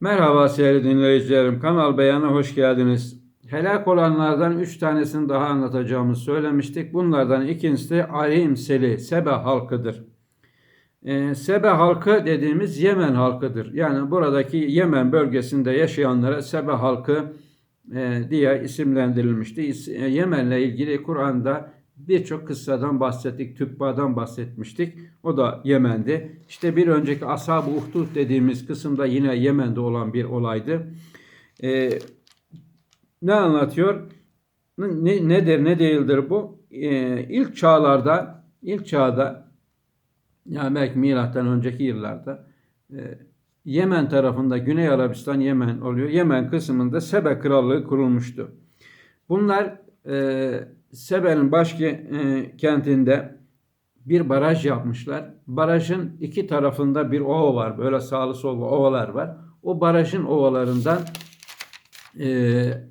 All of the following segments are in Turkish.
Merhaba sevgili dinleyicilerim. Kanal Beyan'a hoş geldiniz. Helak olanlardan üç tanesini daha anlatacağımızı söylemiştik. Bunlardan ikincisi de Arimseli, Sebe halkıdır. Ee, Sebe halkı dediğimiz Yemen halkıdır. Yani buradaki Yemen bölgesinde yaşayanlara Sebe halkı e, diye isimlendirilmişti. İs- e, Yemen'le ilgili Kur'an'da birçok kıssadan bahsettik. Tübba'dan bahsetmiştik. O da Yemen'di. İşte bir önceki Ashab-ı Uhdud dediğimiz kısımda yine Yemen'de olan bir olaydı. Ee, ne anlatıyor? Ne, nedir, ne değildir bu? Ee, ilk çağlarda, ilk çağda, yani belki milattan önceki yıllarda e, Yemen tarafında, Güney Arabistan Yemen oluyor. Yemen kısmında Sebe Krallığı kurulmuştu. Bunlar e, Sebe'nin başkentinde bir baraj yapmışlar. Barajın iki tarafında bir ova var. Böyle sağlı sollu ovalar var. O barajın ovalarından e,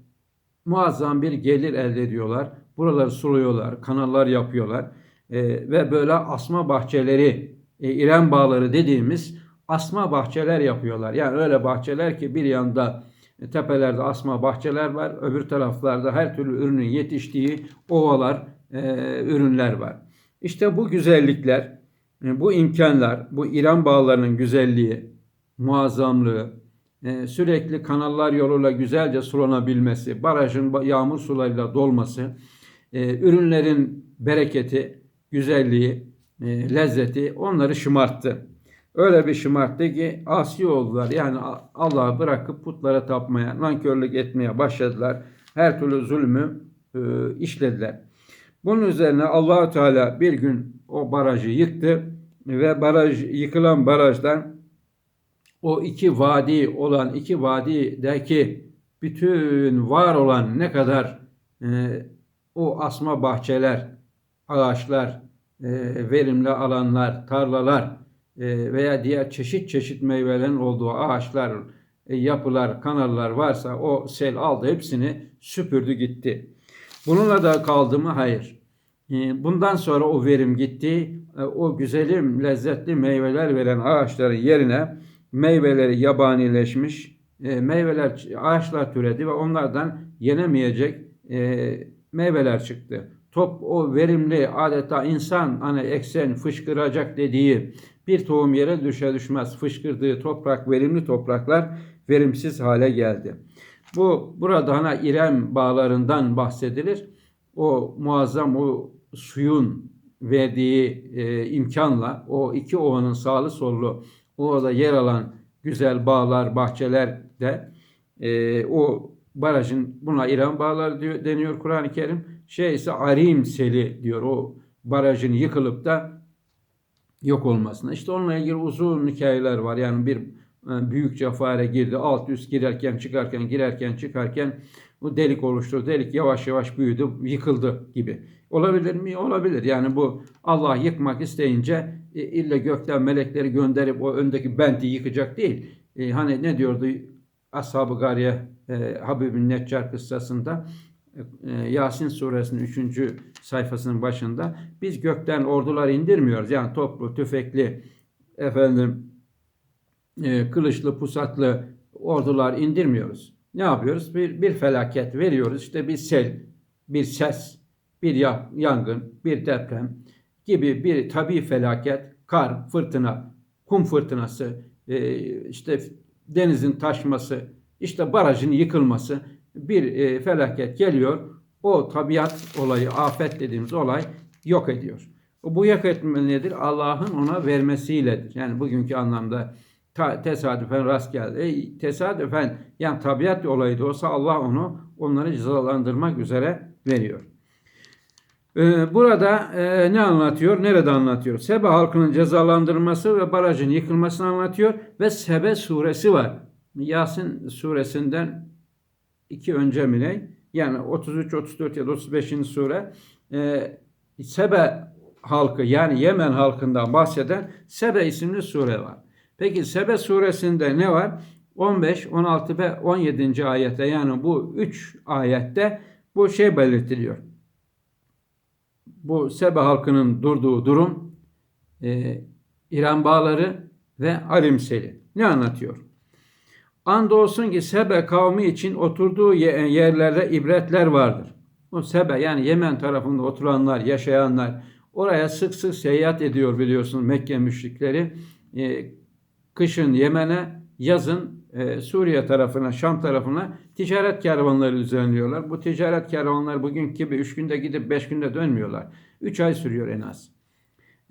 muazzam bir gelir elde ediyorlar. Buraları suluyorlar, kanallar yapıyorlar. E, ve böyle asma bahçeleri, e, İrem bağları dediğimiz asma bahçeler yapıyorlar. Yani öyle bahçeler ki bir yanda e, tepelerde asma bahçeler var, öbür taraflarda her türlü ürünün yetiştiği ovalar, e, ürünler var. İşte bu güzellikler, e, bu imkanlar, bu İran bağlarının güzelliği, muazzamlığı, e, sürekli kanallar yoluyla güzelce sulanabilmesi, barajın ba- yağmur sularıyla dolması, e, ürünlerin bereketi, güzelliği, e, lezzeti onları şımarttı. Öyle bir şımarttı ki asi oldular. Yani Allah'ı bırakıp putlara tapmaya, nankörlük etmeye başladılar. Her türlü zulmü e, işlediler. Bunun üzerine Allahu Teala bir gün o barajı yıktı ve baraj yıkılan barajdan o iki vadi olan iki vadideki bütün var olan ne kadar e, o asma bahçeler, ağaçlar, e, verimli alanlar, tarlalar veya diğer çeşit çeşit meyvelerin olduğu ağaçlar, e, yapılar, kanallar varsa o sel aldı hepsini süpürdü gitti. Bununla da kaldı mı? Hayır. E, Bundan sonra o verim gitti. E, O güzelim, lezzetli meyveler veren ağaçların yerine meyveleri yabanileşmiş, e, meyveler, ağaçlar türedi ve onlardan yenemeyecek e, meyveler çıktı. Top o verimli adeta insan hani eksen fışkıracak dediği bir tohum yere düşe düşmez fışkırdığı toprak verimli topraklar verimsiz hale geldi. Bu burada hani İrem bağlarından bahsedilir. O muazzam o suyun verdiği e, imkanla o iki ovanın sağlı sollu orada yer alan güzel bağlar, bahçeler de e, o barajın buna İran bağları diyor, deniyor Kur'an-ı Kerim. Şey ise Arim Seli diyor o barajın yıkılıp da yok olmasına. İşte onunla ilgili uzun hikayeler var. Yani bir e, büyük cefare girdi. Alt üst girerken çıkarken girerken çıkarken bu delik oluştu. Delik yavaş yavaş büyüdü, yıkıldı gibi. Olabilir mi? Olabilir. Yani bu Allah yıkmak isteyince e, illa gökten melekleri gönderip o öndeki benti yıkacak değil. E, hani ne diyordu Ashab-ı Gariye e, Habib'in Neccar kıssasında Yasin suresinin 3. sayfasının başında biz gökten ordular indirmiyoruz. Yani toplu, tüfekli, efendim e, kılıçlı, pusatlı ordular indirmiyoruz. Ne yapıyoruz? Bir, bir felaket veriyoruz. İşte bir sel, bir ses, bir ya- yangın, bir deprem gibi bir tabii felaket, kar, fırtına, kum fırtınası, e, işte denizin taşması, işte barajın yıkılması bir e, felaket geliyor. O tabiat olayı, afet dediğimiz olay yok ediyor. Bu yok etme nedir? Allah'ın ona vermesiyledir. Yani bugünkü anlamda ta, tesadüfen rast geldi. E, tesadüfen yani tabiat olayı da olsa Allah onu onları cezalandırmak üzere veriyor. Ee, Burada e, ne anlatıyor? Nerede anlatıyor? Sebe halkının cezalandırılması ve barajın yıkılmasını anlatıyor ve Sebe suresi var. Yasin suresinden iki önce mi? Yani 33, 34 ya da 35. sure e, Sebe halkı yani Yemen halkından bahseden Sebe isimli sure var. Peki Sebe suresinde ne var? 15, 16 ve 17. ayette yani bu 3 ayette bu şey belirtiliyor bu Sebe halkının durduğu durum e, İran bağları ve Arimseli. Ne anlatıyor? Andolsun ki Sebe kavmi için oturduğu ye- yerlerde ibretler vardır. O Sebe yani Yemen tarafında oturanlar, yaşayanlar oraya sık sık seyahat ediyor biliyorsunuz Mekke müşrikleri. Ee, kışın Yemen'e, yazın e, Suriye tarafına, Şam tarafına ticaret kervanları düzenliyorlar. Bu ticaret kervanları bugünkü gibi 3 günde gidip 5 günde dönmüyorlar. 3 ay sürüyor en az.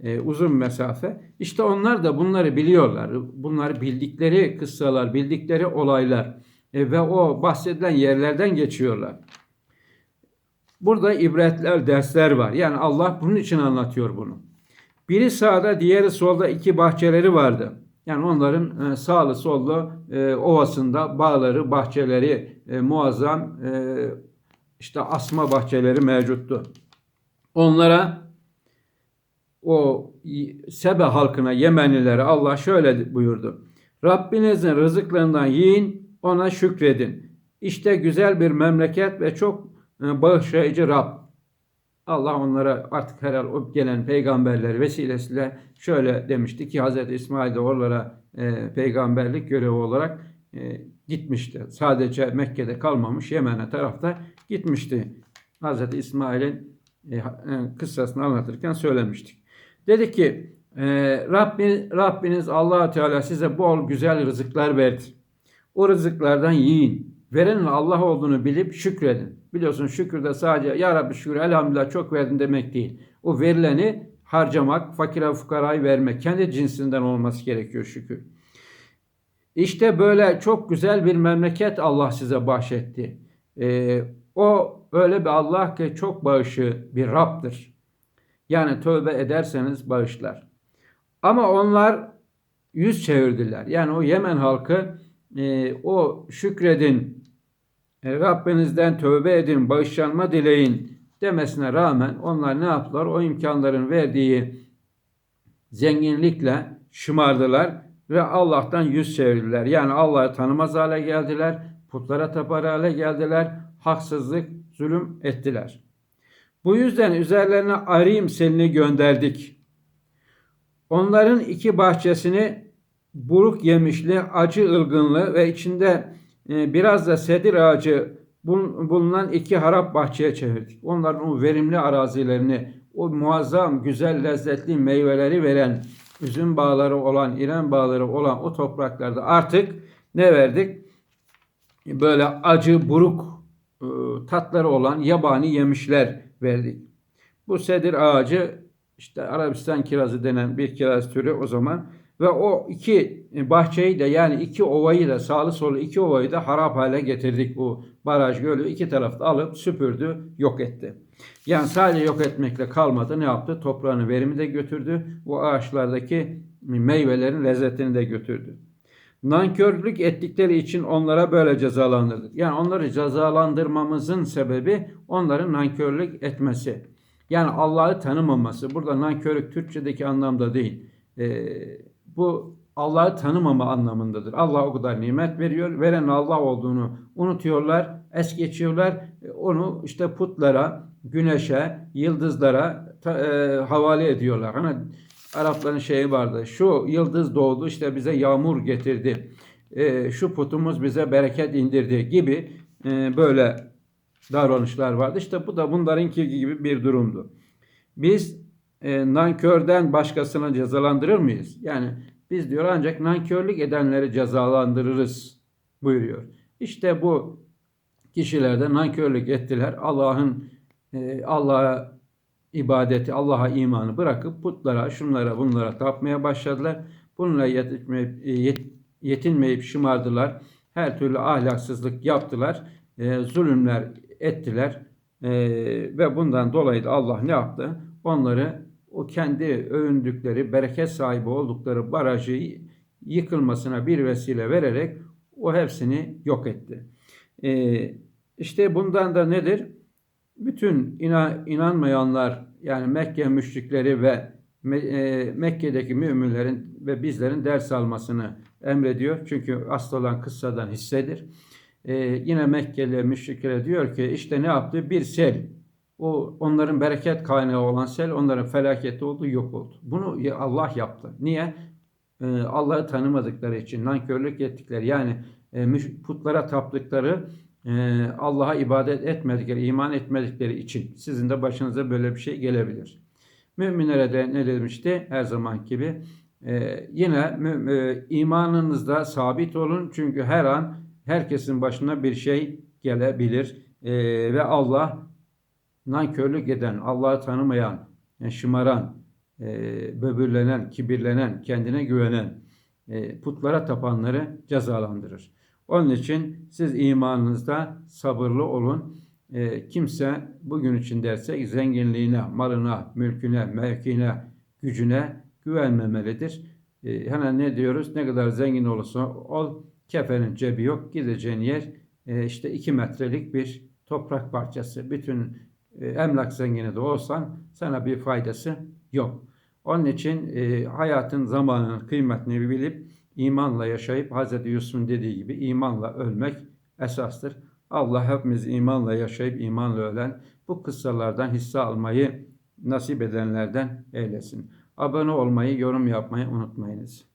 E, uzun mesafe. İşte onlar da bunları biliyorlar. Bunlar bildikleri kıssalar, bildikleri olaylar E, ve o bahsedilen yerlerden geçiyorlar. Burada ibretler, dersler var. Yani Allah bunun için anlatıyor bunu. Biri sağda, diğeri solda iki bahçeleri vardı. Yani onların e, sağlı sollu e, ovasında bağları, bahçeleri e, muazzam e, işte asma bahçeleri mevcuttu. Onlara o Sebe halkına, Yemenlilere Allah şöyle buyurdu. Rabbinizin rızıklarından yiyin, ona şükredin. İşte güzel bir memleket ve çok e, bağışlayıcı Rab. Allah onlara artık herhal o gelen peygamberler vesilesiyle şöyle demişti ki Hz. İsmail de oralara e, peygamberlik görevi olarak e, gitmişti. Sadece Mekke'de kalmamış Yemen'e tarafta gitmişti. Hz. İsmail'in e, e, kıssasını anlatırken söylemiştik. Dedi ki e, Rabbi, Rabbiniz allah Teala size bol güzel rızıklar verdi. O rızıklardan yiyin. Verenin Allah olduğunu bilip şükredin. Biliyorsun şükür de sadece ya Rabbi şükür elhamdülillah çok verdin demek değil. O verileni harcamak, fakire fukarayı vermek. Kendi cinsinden olması gerekiyor şükür. İşte böyle çok güzel bir memleket Allah size bahşetti. Ee, o öyle bir Allah ki çok bağışı bir Rab'dır. Yani tövbe ederseniz bağışlar. Ama onlar yüz çevirdiler. Yani o Yemen halkı e, o şükredin, e, Rabbinizden tövbe edin, bağışlanma dileyin demesine rağmen onlar ne yaptılar? O imkanların verdiği zenginlikle şımardılar ve Allah'tan yüz çevirdiler. Yani Allah'ı tanımaz hale geldiler, putlara tapar hale geldiler, haksızlık, zulüm ettiler. Bu yüzden üzerlerine arayım selini gönderdik. Onların iki bahçesini buruk yemişli, acı ılgınlı ve içinde e, biraz da sedir ağacı bulunan iki harap bahçeye çevirdik. Onların o verimli arazilerini, o muazzam, güzel, lezzetli meyveleri veren, üzüm bağları olan, İran bağları olan o topraklarda artık ne verdik? Böyle acı, buruk e, tatları olan yabani yemişler verdik. Bu sedir ağacı işte Arabistan kirazı denen bir kiraz türü o zaman ve o iki bahçeyi de yani iki ovayı da sağlı solu iki ovayı da harap hale getirdik bu baraj gölü iki tarafta alıp süpürdü yok etti. Yani sadece yok etmekle kalmadı ne yaptı? Toprağını verimi de götürdü. Bu ağaçlardaki meyvelerin lezzetini de götürdü. Nankörlük ettikleri için onlara böyle cezalandırdık. Yani onları cezalandırmamızın sebebi onların nankörlük etmesi. Yani Allah'ı tanımaması. Burada nankörlük Türkçedeki anlamda değil. Ee, bu Allah'ı tanımama anlamındadır. Allah o kadar nimet veriyor. Veren Allah olduğunu unutuyorlar, es geçiyorlar. Onu işte putlara, güneşe, yıldızlara e, havale ediyorlar. Hani Arapların şeyi vardı. Şu yıldız doğdu işte bize yağmur getirdi. E, şu putumuz bize bereket indirdi gibi e, böyle davranışlar vardı. İşte bu da bunlarınki gibi bir durumdu. Biz e, nankörden başkasını cezalandırır mıyız? Yani biz diyor ancak nankörlük edenleri cezalandırırız buyuruyor. İşte bu kişilerde nankörlük ettiler. Allah'ın e, Allah'a ibadeti, Allah'a imanı bırakıp putlara, şunlara, bunlara tapmaya başladılar. Bununla yetinmeyip, yetinmeyip şımardılar. Her türlü ahlaksızlık yaptılar. E, zulümler ettiler. E, ve bundan dolayı da Allah ne yaptı? Onları o kendi övündükleri, bereket sahibi oldukları barajı yıkılmasına bir vesile vererek o hepsini yok etti. Ee, işte bundan da nedir? Bütün inanmayanlar yani Mekke müşrikleri ve e, Mekke'deki müminlerin ve bizlerin ders almasını emrediyor. Çünkü asıl olan kıssadan hissedir. Ee, yine Mekkeli müşriklere diyor ki işte ne yaptı? Bir sel o onların bereket kaynağı olan sel onların felaketi oldu, yok oldu. Bunu Allah yaptı. Niye? e, Allah'ı tanımadıkları için, nankörlük ettikleri yani e, putlara taptıkları, e, Allah'a ibadet etmedikleri, iman etmedikleri için sizin de başınıza böyle bir şey gelebilir. Müminlere de ne demişti? Her zaman gibi e, yine e, imanınızda sabit olun çünkü her an herkesin başına bir şey gelebilir E, ve Allah nankörlük eden, Allah'ı tanımayan, yani şımaran, e, böbürlenen, kibirlenen, kendine güvenen, e, putlara tapanları cezalandırır. Onun için siz imanınızda sabırlı olun. E, kimse bugün için dersek zenginliğine, malına, mülküne, mevkine, gücüne güvenmemelidir. E, hemen ne diyoruz? Ne kadar zengin olursa ol, kefenin cebi yok. Gideceğin yer e, işte iki metrelik bir toprak parçası. Bütün e, emlak zengini de olsan sana bir faydası yok. Onun için e, hayatın zamanının kıymetini bilip imanla yaşayıp Hz. Yusuf'un dediği gibi imanla ölmek esastır. Allah hepimiz imanla yaşayıp imanla ölen bu kıssalardan hisse almayı nasip edenlerden eylesin. Abone olmayı, yorum yapmayı unutmayınız.